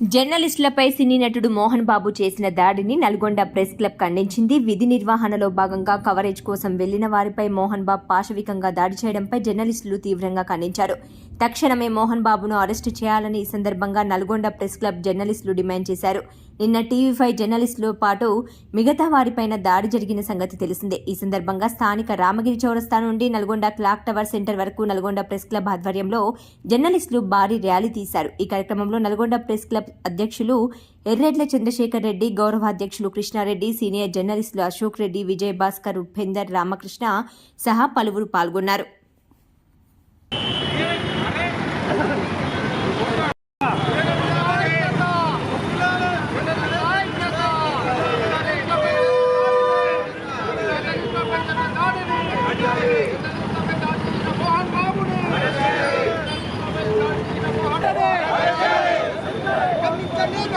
జర్నలిస్టులపై సినీ నటుడు మోహన్ బాబు చేసిన దాడిని నల్గొండ ప్రెస్ క్లబ్ ఖండించింది. విధి నిర్వహణలో భాగంగా కవరేజ్ కోసం వెళ్ళిన వారిపై మోహన్ బాబు పాశవికంగా దాడి చేయడంపై జర్నలిస్టులు తీవ్రంగా ఖండించారు. తక్షణమే మోహన్ బాబును అరెస్టు చేయాలని ఈ సందర్భంగా నల్గొండ ప్రెస్ క్లబ్ జర్నలిస్టులు డిమాండ్ చేశారు. నిన్న టీవీ ఫైవ్ జర్నలిస్టులతో పాటు మిగతా వారిపైన దాడి జరిగిన సంగతి తెలిసిందే. ఈ సందర్భంగా స్థానిక రామగిరి చౌరస్తా నుండి నల్గొండ క్లాక్ టవర్ సెంటర్ వరకు నల్గొండ ప్రెస్ క్లబ్ ఆధ్వర్యంలో జర్నలిస్టులు భారీ ర్యాలీ తీశారు. ఈ కార్యక్రమంలో నల్గొండ ప్రెస్ క్లబ్ అధ్యక్షులు ఎర్రెడ్ల చంద్రశేఖర్ రెడ్డి గౌరవాధ్యక్షులు కృష్ణారెడ్డి సీనియర్ జర్నలిస్టులు అశోక్ రెడ్డి విజయ్ భాస్కర్ ఉపేందర్ రామకృష్ణ సహా పలువురు పాల్గొన్నారు.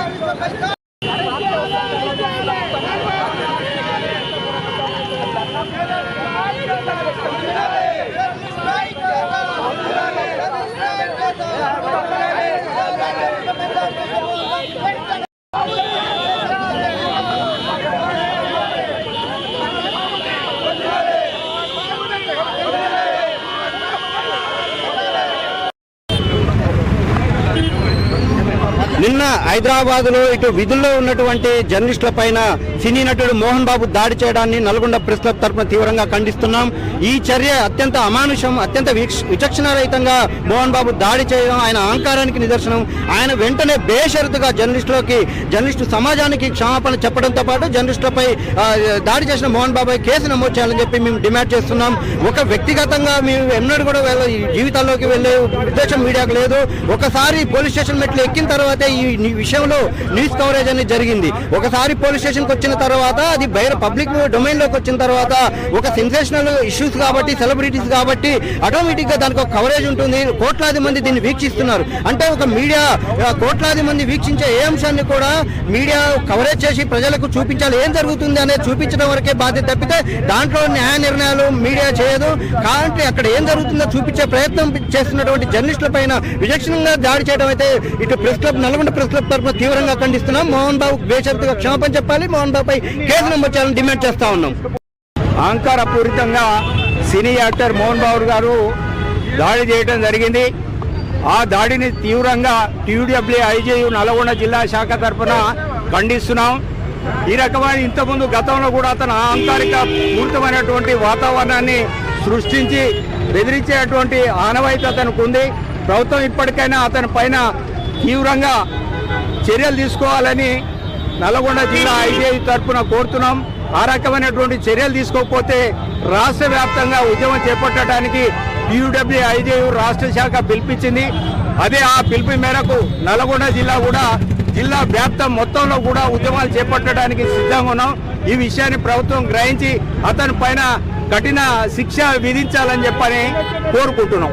నిన్న హైదరాబాద్లో ఇటు విధుల్లో ఉన్నటువంటి జర్నలిస్టుల పైన సినీ నటుడు మోహన్ బాబు దాడి చేయడాన్ని నల్గొండ ప్రెస్ క్లబ్ తరఫున తీవ్రంగా ఖండిస్తున్నాం. ఈ చర్య అత్యంత అమానుషం అత్యంత విచక్షణారహితంగా మోహన్ బాబు దాడి చేయడం ఆయన అహంకారానికి నిదర్శనం. ఆయన వెంటనే బేషరతుగా జర్నలిస్టులకి జర్నలిస్టు సమాజానికి క్షమాపణ చెప్పడంతో పాటు జర్నలిస్టులపై దాడి చేసిన మోహన్ బాబు కేసు నమోదు చేయాలని చెప్పి మేము డిమాండ్ చేస్తున్నాం. ఒక వ్యక్తిగతంగా మేము ఎన్నడూ కూడా జీవితాల్లోకి వెళ్ళే ఉద్దేశం మీడియాకు లేదు. ఒకసారి పోలీస్ స్టేషన్ మెట్లు ఎక్కిన తర్వాతే ఈ విషయంలో న్యూస్ కవరేజ్ అనేది జరిగింది. ఒకసారి పోలీస్ స్టేషన్కి వచ్చిన తర్వాత అది బయట పబ్లిక్ డొమైన్లోకి వచ్చిన తర్వాత ఒక సెన్సేషనల్ ఇష్యూస్ కాబట్టి సెలబ్రిటీస్ కాబట్టి ఆటోమేటిక్గా దానికి ఒక కవరేజ్ ఉంటుంది. కోట్లాది మంది దీన్ని వీక్షిస్తున్నారు. అంటే ఒక మీడియా కోట్లాది మంది వీక్షించే ఏ అంశాన్ని కూడా మీడియా కవరేజ్ చేసి ప్రజలకు చూపించాలి. ఏం జరుగుతుంది అనేది చూపించడం వరకే బాధ్యత తప్పితే దాంట్లో న్యాయ నిర్ణయాలు మీడియా చేయదు. కాబట్టి అక్కడ ఏం జరుగుతుందో చూపించే ప్రయత్నం చేస్తున్నటువంటి జర్నలిస్టుల పైన విచక్షణంగా దాడి చేయడం అయితే ఇటు press club Nalgonda press club తరఫున తీవ్రంగా ఖండిస్తున్నాం. మోహన్ బాబు బేషరతుగా క్షమాపణ చెప్పాలి. మోహన్ బాబుపై కేసు నమోదు చేయాలని డిమాండ్ చేస్తా ఉన్నాం. అహంకారపూరితంగా సినీ యాక్టర్ మోహన్ బాబు గారు దాడి చేయడం జరిగింది. ఆ దాడిని తీవ్రంగా టీడబ్ల్యూ ఐజేయు నల్గొండ జిల్లా శాఖ తరఫున ఖండిస్తున్నాం. ఈ రకమైన ఇంతకుముందు గతంలో కూడా అతను అహంకారిక పూరితమైనటువంటి వాతావరణాన్ని సృష్టించి బెదిరించేటువంటి ఆనవాయితీ అతనికి ఉంది. ప్రభుత్వం ఇప్పటికైనా అతని పైన తీవ్రంగా చర్యలు తీసుకోవాలని నల్గొండ జిల్లా ఐటీఐ తరఫున కోరుతున్నాం. ఆ రకమైనటువంటి చర్యలు తీసుకోకపోతే రాష్ట్ర వ్యాప్తంగా ఉద్యమం చేపట్టడానికి యూడబ్ల్యూ ఐజేయు రాష్ట్ర శాఖ పిలిపించింది. అదే ఆ పిలుపు మేరకు నల్గొండ జిల్లా కూడా జిల్లా వ్యాప్తం మొత్తంలో కూడా ఉద్యమాలు చేపట్టడానికి సిద్ధంగా ఉన్నాం. ఈ విషయాన్ని ప్రభుత్వం గ్రహించి అతని పైన కఠిన శిక్ష విధించాలని చెప్పని కోరుకుంటున్నాం.